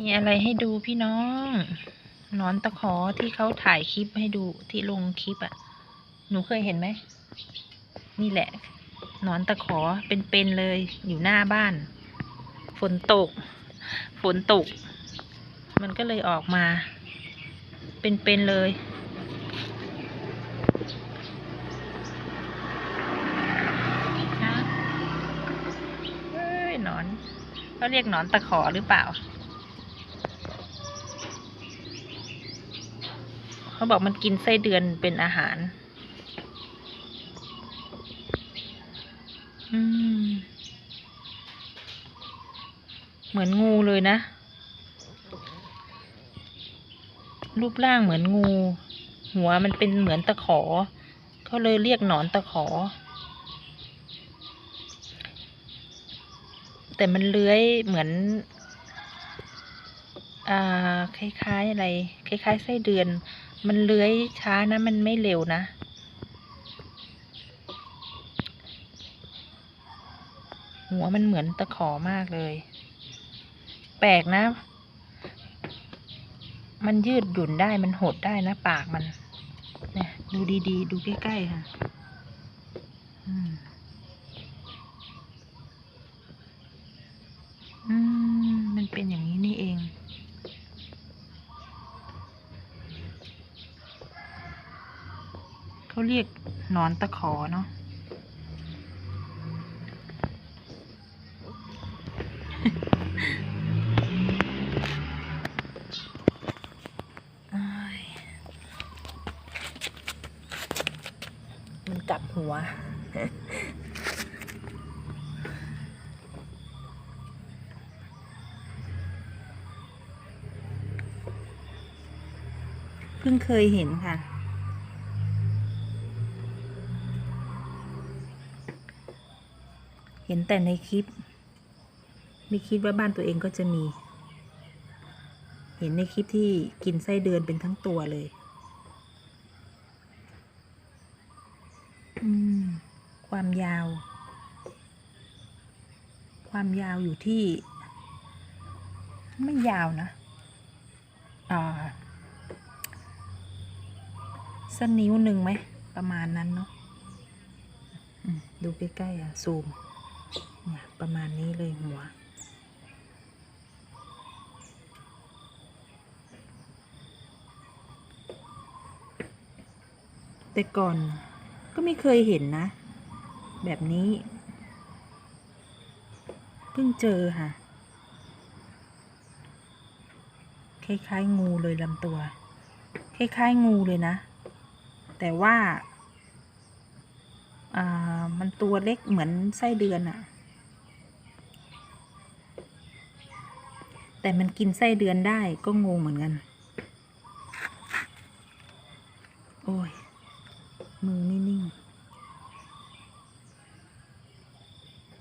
มีอะไรให้ดูพี่น้องหนอนตะขอที่เขาถ่ายคลิปให้ดูที่ลงคลิปอะ่ะ หนูเคยเห็นไหม นี่แหละหนอนตะขอเป็นๆเลยอยู่หน้าบ้าน ฝนตก ฝนตก มันก็เลยออกมา เป็นๆเลย นะเอ้ยหนอนเขาเรียกหนอนตะขอหรือเปล่า เขาบอกมันกินไส้เดือนเป็นอาหาร อืม เหมือนงูเลยนะ รูปร่างเหมือนงู หัวมันเป็นเหมือนตะขอ เขาเลยเรียกหนอนตะขอ แต่มันเลื้อยเหมือนอ่าคล้ายๆอะไร คล้ายๆไส้เดือน มันเลื้อยช้านะ มันไม่เร็วนะหัวมันเหมือนตะขอมากเลย แปลกนะ มันยืดหยุ่นได้มันหดได้นะ ปากมันเนี่ยดูดีๆดูใกล้ๆค่ะอืมอืมมันเป็นอย่างนี้นี่ เขาเรียกหนอนตะขอเนาะมันกลับหัวเพิ่งเคยเห็นค่ะ เห็นแต่ในคลิป ไม่คิดว่าบ้านตัวเองก็จะมี เห็นในคลิปที่กินไส้เดือนเป็นทั้งตัวเลย ความยาว ความยาวอยู่ที่ ไม่ยาวนะสักนิ้วหนึ่งไหม ประมาณนั้นเนาะดูใกล้ๆอะ ซูม ประมาณนี้เลยหัว แต่ก่อนก็ไม่เคยเห็นนะ แบบนี้ เพิ่งเจอค่ะ คล้ายๆงูเลยลำตัว คล้ายๆงูเลยนะ แต่ว่า อ่า มันตัวเล็กเหมือนไส้เดือนอะ แต่มันกินไส้เดือนได้ก็งงเหมือนกัน โอ้ย มือไม่นิ่ง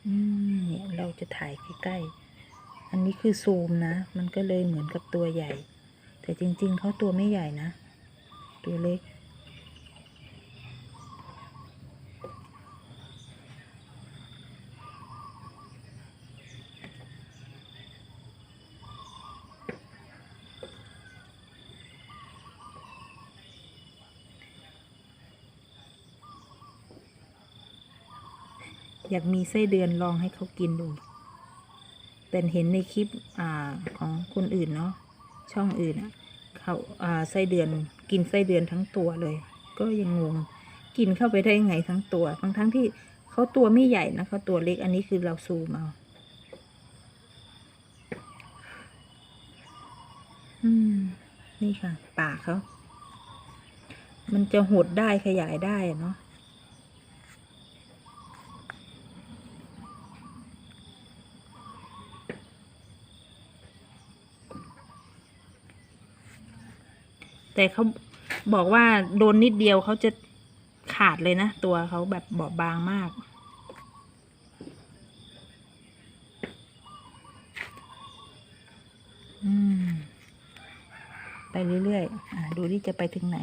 อืมเนี่ยเราจะถ่ายใกล้ๆ อันนี้คือซูมนะ มันก็เลยเหมือนกับตัวใหญ่ แต่จริงๆเขาตัวไม่ใหญ่นะ ตัวเล็ก อยากมีไส้เดือนลองให้เขากินดูแต่เห็นในคลิปอของคนอื่นเนาะช่องอื่นอะเขาไส้เดือนกินไส้เดือนทั้งตัวเลย ก็ยังงงกินเข้าไปได้ยังไงทั้งตัวทั้งทั้งที่เขาตัวไม่ใหญ่นะเขาตัวเล็กอันนี้คือเราซูมเอาอืมนี่ค่ะปากเขา มันจะหดได้ขยายได้เนาะ แต่เขาบอกว่าโดนนิดเดียวเขาจะขาดเลยนะ ตัวเขาแบบบอบบางมาก ไปเรื่อยๆอดูที่จะไปถึงไหน